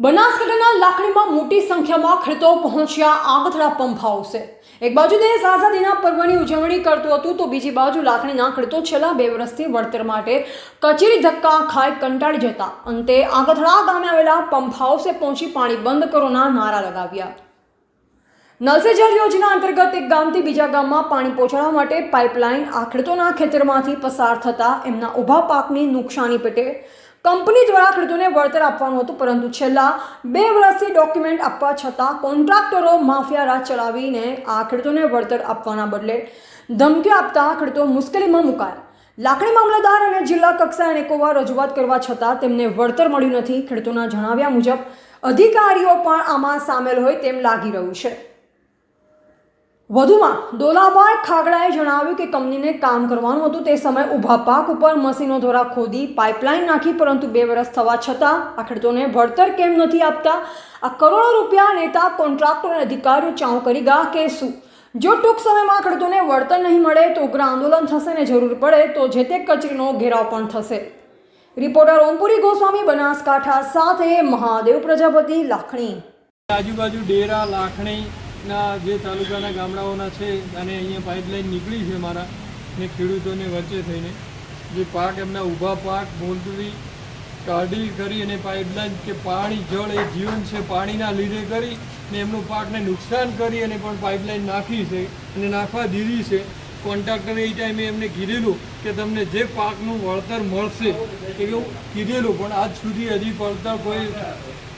બનાસકાંઠાના લાખણીમાં મોટી સંખ્યામાં ખેડૂતો પહોંચ્યા આગથડા પંપ હાઉસે. એક બાજુ દેશ આઝાદીના પર્વની ઉજવણી કરતું હતું, તો બીજી બાજુ લાખણીના ખેડૂતો છેલ્લા બે વર્ષથી વળતર માટે કચેરી ધક્કા ખાઈ કંટાળી જતા. અંતે આગથડા ગામે આવેલા પંપ હાઉસે પહોંચી પાણી બંધ કરોના નારા લગાવ્યા. નલસે જળ યોજના અંતર્ગત એક ગામથી બીજા ગામમાં પાણી પહોંચાડવા માટે પાઇપલાઇન આ ખેડૂતોના ખેતરમાંથી પસાર થતા એમના ઊભા પાકની નુકસાની પેટે કંપની દ્વારા ખેડૂતોને વળતર આપવાનું હતું, પરંતુ છેલ્લા બે વર્ષથી ડોક્યુમેન્ટ આપવા છતાં કોન્ટ્રાક્ટરો માફિયા રાજ ચલાવીને આ ખેડૂતોને વળતર આપવાના બદલે ધમકી આપતા ખેડૂતો મુશ્કેલીમાં મુકાયા. લાકડી મામલતદાર અને જિલ્લા કક્ષાએ અનેકોવાર રજૂઆત કરવા છતાં તેમને વળતર મળ્યું નથી. ખેડૂતોના જણાવ્યા મુજબ, અધિકારીઓ પણ આમાં સામેલ હોય તેમ લાગી રહ્યું છે. વધુમાં દોલાભાઈ ખાગડાએ જણાવ્યું કે કંપનીને કામ કરવાનું હતું તે સમયે ઊભા પાક ઉપર મશીનો દ્વારા ખોદી, પાઇપલાઇન નાખી પરંતુ બે વર્ષ થવા છતાં આ ખેડૂતોને વળતર કેમ નથી આપતા? આ કરોડો રૂપિયા નેતા, કોન્ટ્રાક્ટર અને અધિકારીઓ ચાઉ કરી ગયા કે શું? જો ટૂંક સમયમાં ખેડૂતોને વળતર નહીં મળે તો ઉગ્ર આંદોલન થશે ને જરૂર પડે તો જે તે કચેરીનો ઘેરાવ પણ થશે. રિપોર્ટર ઓમપુરી ગોસ્વામી, બનાસકાંઠા સાથે મહાદેવ પ્રજાપતિ, લાખણી. આજુબાજુ ડેરા લાખણીના જે તાલુકાના ગામડાઓના છે, અને અહીંયા પાઇપલાઇન નીકળી છે મારા ને ખેડૂતોને વચ્ચે થઈને. જે પાક એમના ઊભા પાક મોલતવી કાઢી કરી અને પાઇપલાઇન કે પાણી, જળ એ જીવન છે પાણીના લીધે કરી ને એમનું પાકને નુકસાન કરી અને પણ પાઇપલાઇન નાખી છે અને નાખવા દીધી છે. કોન્ટ્રાક્ટરે એ ટાઈમે એમને કીધેલું કે તમને જે પાકનું વળતર મળશે એવું કીધેલું, પણ આજ સુધી હજી વળતર કોઈ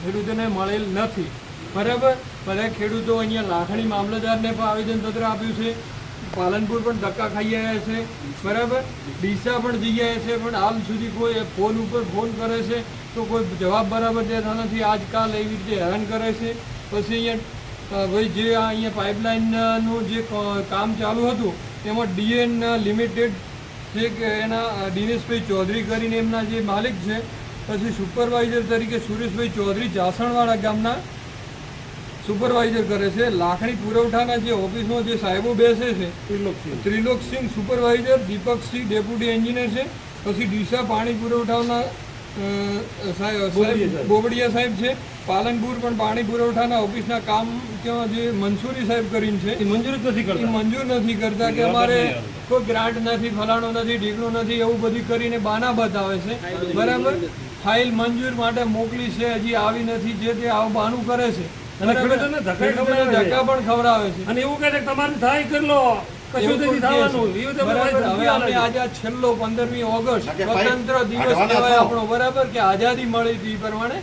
ખેડૂતોને મળેલ નથી. બરાબર? બધા ખેડૂતો અહીંયા લાખણી મામલતદારને પણ આવેદનપત્ર આપ્યું છે. પાલનપુર પણ ધક્કા ખાઈ આવ્યા છે. બરાબર? ડીસા પણ જઈ આવ્યા છે, પણ હાલ સુધી કોઈ ફોન ઉપર ફોન કરે છે, તો કોઈ જવાબ બરાબર દેતા નથી. આજકાલ એવી રીતે હેરાન કરે છે. પછી અહીંયા ભાઈ જે અહીંયા પાઇપલાઇનનું જે કામ ચાલુ હતું, એમાં ડીએન લિમિટેડ જે એના દિનેશભાઈ ચૌધરી કરીને એમના જે માલિક છે, પછી સુપરવાઇઝર તરીકે સુરેશભાઈ ચૌધરી જાસણવાડા ગામના સુપરવાઇઝર કરે છે. લાખણી પુરવઠાના જે ઓફિસમાં જે સાહેબો બેસે છે Triloksinh supervisor Deepaksinh deputy engineer છે પછી ડીસા પાણી પુરવઠાના બોબડિયા સાહેબ છે. પાલનપુર પણ પાણી પુરવઠાના ઓફિસના કામ જે મંસૂરી સાહેબ કરીને છે. એ મંજૂર નથી એ કરતા મંજૂર નથી કરતા કે અમારે કોઈ ગ્રાન્ટ નથી ફલાણો નથી ઢીકણો નથી એવું બધું કરીને બાના બતાવે છે. બરાબર? ફાઇલ મંજૂર માટે મોકલી છે હજી આવી નથી જે તે આવું બાનું કરે છે. અને ખેડૂતોને ધક્કા પણ ખવડાવે છે. અને એવું કહે છે તમારે થાય કરી લો. કશું એવું નથી પણ કહે થવાનું. છે. એવું તો બરાબર? ભાઈ હવે અમે આજે છેલ્લો પંદરમી ઓગસ્ટ. સ્વતંત્ર દિવસ કહેવાય આપણો. બરાબર? કે આઝાદી મળી હતી એ પ્રમાણે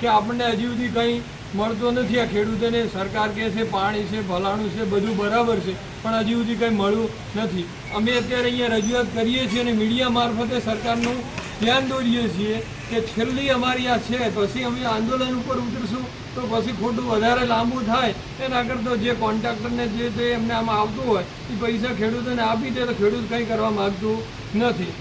કે આપણને હજી સુધી કંઈ મળતો નથી આ ખેડૂતોને. સરકાર કહે છે પાણી છે ભલાણું છે બધું બરાબર છે. પણ હજી સુધી કંઈ મળ્યું નથી. અમે અત્યારે અહીંયા રજૂઆત કરીએ છીએ અને મીડિયા મારફતે સરકારનું ધ્યાન દોરીએ છીએ કે છેલ્લી અમારી આ છે, પછી અમે આંદોલન ઉપર ઉતરશું, તો પછી ખોટું વધારે લાંબુ થાય. એના કરતાં જે કોન્ટ્રાક્ટરને જે તે એમને આમાં આવતું હોય, એ પૈસા ખેડૂતોને આપી દે, તો ખેડૂત કંઈ કરવા માગતું નથી.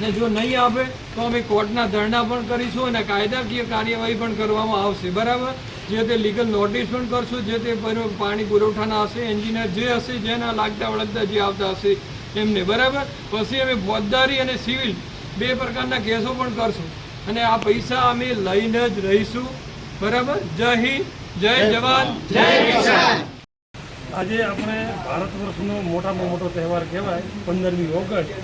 ને જો નહીં આપે, તો અમે કોર્ટના ધરણા પણ કરીશું અને કાયદાકીય કાર્યવાહી પણ કરવામાં આવશે, બરાબર? જે તે લીગલ નોટિસ પણ કરશું, જે તે પાણી પુરવઠાના હશે, એન્જિનિયર જે હશે, જેના લાગતા વળગતા જે આવતા હશે એમને, બરાબર? પછી અમે ફોજદારી અને સિવિલ બે પ્રકારના કેસો પણ કરશું. અને આ પૈસા અમે લઈને જ રહીશું. બરાબર? જય હિન્દ જય જવાન. જય કિસાન. આજે આપણે ભારત વર્ષનો મોટામાં મોટો તહેવાર કહેવાય પંદરમી ઓગસ્ટ.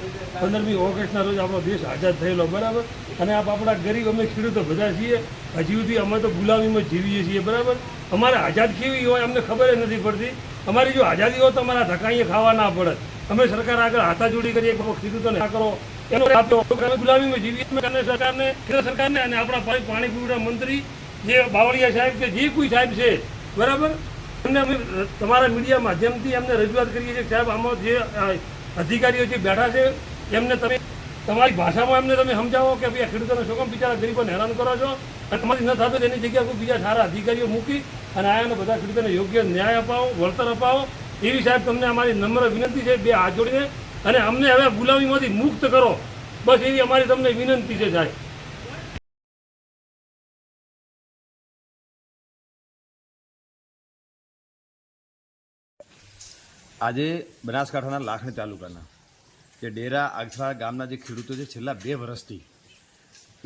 પંદરમી ઓગસ્ટના રોજ આપણો દેશ આઝાદ થયેલો બરાબર? અને આપ આપણા ગરીબ અમે ખેડૂતો બધા છીએ હજી સુધી અમે તો ગુલામીમાં જીવીએ છીએ બરાબર? અમારે આઝાદ કેવી હોય અમને ખબર જ નથી પડતી. અમારી જો આઝાદી હોય તો અમારા ધકાઈએ ખાવા ના પડે. અમે સરકાર આગળ હાથાજોડી કરીએ કે ખેડૂતોને આ કરો. એનો ગુલામીમાં જીવીએ સરકારને કેન્દ્ર સરકારને અને આપણા પાણી પાણી પુરવઠા મંત્રી જે બાવળિયા સાહેબ કે જે કોઈ સાહેબ છે, બરાબર? એમને અમે તમારા મીડિયા માધ્યમથી એમને રજૂઆત કરીએ છીએ સાહેબ, આમાં જે અધિકારીઓ જે બેઠા છે, એમને તમે, તમારી ભાષામાં એમને તમે સમજાવો કે ભાઈ આ ખેડૂતોને શું કામ બિચારા ગરીબોને હેરાન કરો છો? અને તમારી ન થતો એની જગ્યાએ કોઈ બીજા સારા અધિકારીઓ મૂકી અને આયાને બધા ખેડૂતોને યોગ્ય ન્યાય અપાવો, વળતર અપાવો એવી સાહેબ તમને અમારી નમ્ર વિનંતી છે બે હાથ જોડીને. અને અમને હવે ગુલામીમાંથી મુક્ત કરો. બસ એવી અમારી તમને વિનંતી છે સાહેબ. આજે બનાસકાંઠાના લાખણી તાલુકાના, જે ડેરા આગથળા ગામના જે ખેડૂતો છે, છેલ્લા બે વર્ષથી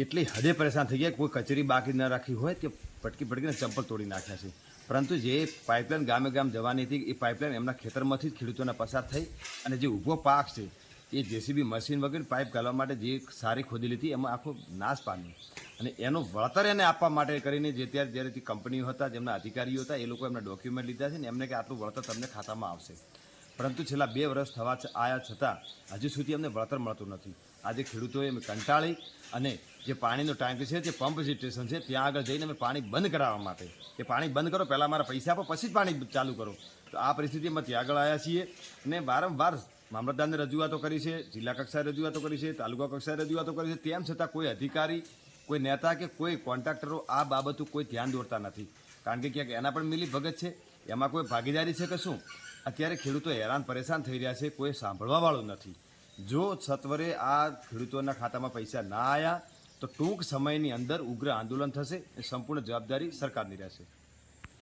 એટલી હદે પરેશાન થઈ ગયા કોઈ કચેરી બાકી ન રાખી હોય કે પટકી પટકીને ચંપલ તોડી નાખ્યા છે. પરંતુ જે પાઇપલાઇન ગામે ગામ જવાની હતી, એ પાઇપલાઇન એમના ખેતરમાંથી જ ખેડૂતોને પસાર થઈ અને જે ઊભો પાક છે, એ જેસીબી મશીન વગેરે પાઇપ ગાળવા માટે જે સારી ખોદેલી હતી, એમાં આખો નાશ પામ્યો. અને એનું વળતર એને આપવા માટે કરીને જે ત્યારે જ્યારે કંપનીઓ હતા, જેમના અધિકારીઓ હતા, એ લોકો એમના ડોક્યુમેન્ટ લીધા છે ને એમને કે આટલું વળતર તમને ખાતામાં આવશે. પરંતુ છેલ્લા બે વર્ષ થવા આયા છતાં, હજુ સુધી અમને વળતર મળતું નથી. આજે ખેડૂતોએ અમે કંટાળી અને જે પાણીનો ટાંકી છે, જે પંપ સ્ટેશન છે, ત્યાં આગળ જઈને અમે પાણી બંધ કરાવવા માટે. કે પાણી બંધ કરો, પહેલાં મારા પૈસા આપો, પછી જ પાણી ચાલુ કરો. તો આ પરિસ્થિતિમાં ત્યાં આગળ આવ્યા છીએ અને વારંવાર મામલતદારને રજૂઆતો કરી છે, જિલ્લા કક્ષાએ રજૂઆતો કરી છે, તાલુકા કક્ષાએ રજૂઆતો કરી છે. તેમ છતાં કોઈ અધિકારી, કોઈ નેતા કે કોઈ કોન્ટ્રાક્ટરો આ બાબતો કોઈ ધ્યાન દોરતા નથી. કારણ કે ક્યાંક એના પણ મિલી ભગત છે, એમાં કોઈ ભાગીદારી છે કે શું? અત્યારે ખેડૂતો હેરાન પરેશાન થઈ રહ્યા છે, કોઈ સાંભળવાવાળું નથી. જો સત્વરે આ ખેડૂતોના ખાતામાં પૈસા ના આવ્યા તો ટૂંક સમયની અંદર ઉગ્ર આંદોલન થશે એ સંપૂર્ણ જવાબદારી સરકારની રહેશે.